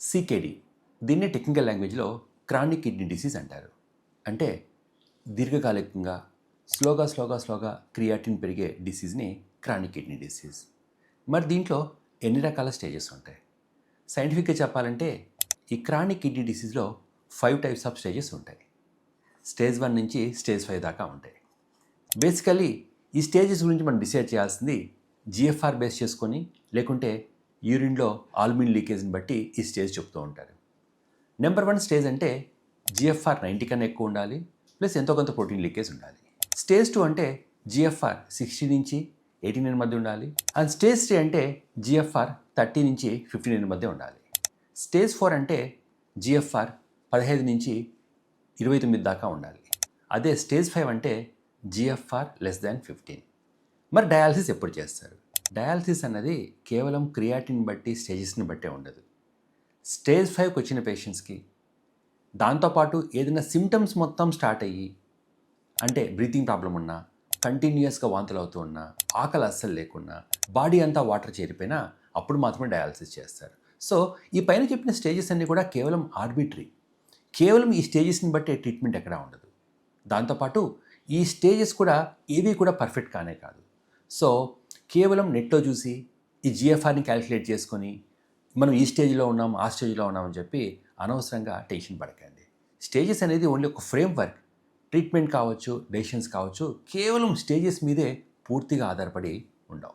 CKD దీన్ని technical లాంగ్వేజ్లో chronic kidney disease అంటారు. అంటే దీర్ఘకాలికంగా స్లోగా స్లోగా స్లోగా క్రియాటిన్ పెరిగే డిసీజ్ని క్రానిక్ కిడ్నీ డిసీజ్ మరి దీంట్లో ఎన్ని రకాల స్టేజెస్ ఉంటాయి? సైంటిఫిక్గా చెప్పాలంటే ఈ క్రానిక్ కిడ్నీ డిసీజ్లో ఫైవ్ టైప్స్ ఆఫ్ స్టేజెస్ ఉంటాయి. స్టేజ్ వన్ నుంచి స్టేజ్ ఫైవ్ దాకా ఉంటాయి. బేసికలీ ఈ స్టేజెస్ గురించి మనం డిసైడ్ చేయాల్సింది జిఎఫ్ఆర్ బేస్ చేసుకొని లేకుంటే యూరిన్లో ఆల్మిన్ లీకేజ్ని బట్టి ఈ స్టేజ్ చెప్తూ ఉంటారు. నెంబర్ వన్ స్టేజ్ అంటే జిఎఫ్ఆర్ నైంటీ కన్నా ఎక్కువ ఉండాలి ప్లస్ ఎంతో కొంత ప్రోటీన్ లీకేజ్ ఉండాలి. స్టేజ్ టూ అంటే జిఎఫ్ఆర్ సిక్స్టీ నుంచి ఎయిటీ నైన్ మధ్య ఉండాలి అండ్ స్టేజ్ త్రీ అంటే జిఎఫ్ఆర్ థర్టీ నుంచి ఫిఫ్టీ నైన్ మధ్య ఉండాలి. స్టేజ్ ఫోర్ అంటే జిఎఫ్ఆర్ పదహైదు నుంచి ఇరవై తొమ్మిది దాకా ఉండాలి. అదే స్టేజ్ ఫైవ్ అంటే జిఎఫ్ఆర్ లెస్ దాన్ ఫిఫ్టీన్. మరి డయాలసిస్ ఎప్పుడు చేస్తారు? డయాలసిస్ అన్నది కేవలం క్రియాటిన్ బట్టి స్టేజెస్ని బట్టే ఉండదు. స్టేజ్ ఫైవ్కి వచ్చిన పేషెంట్స్కి దాంతోపాటు ఏదైనా సిమ్టమ్స్ మొత్తం స్టార్ట్ అయ్యి అంటే బ్రీతింగ్ ప్రాబ్లం ఉన్నా కంటిన్యూస్గా వాంతులు అవుతూ ఉన్నా ఆకలి అస్సలు లేకున్నా బాడీ అంతా వాటర్ చేరిపోయినా అప్పుడు మాత్రమే డయాలసిస్ చేస్తారు. సో ఈ పైన చెప్పిన స్టేజెస్ అన్నీ కూడా కేవలం ఆర్బిటరీ. కేవలం ఈ స్టేజెస్ని బట్టే ట్రీట్మెంట్ ఎక్కడా ఉండదు. దాంతోపాటు ఈ స్టేజెస్ కూడా ఏవి కూడా పర్ఫెక్ట్ కానే కాదు. సో కేవలం నెట్లో చూసి ఈ జిఎఫ్ఆర్ని క్యాలిక్యులేట్ చేసుకొని మనం ఈ స్టేజ్లో ఉన్నాం ఆ స్టేజ్లో ఉన్నామని చెప్పి అనవసరంగా టెన్షన్ పడకండి. స్టేజెస్ అనేది ఓన్లీ ఒక ఫ్రేమ్ వర్క్ ట్రీట్మెంట్ కావచ్చు డెసిషన్స్ కావచ్చు కేవలం స్టేజెస్ మీదే పూర్తిగా ఆధారపడి ఉండవు.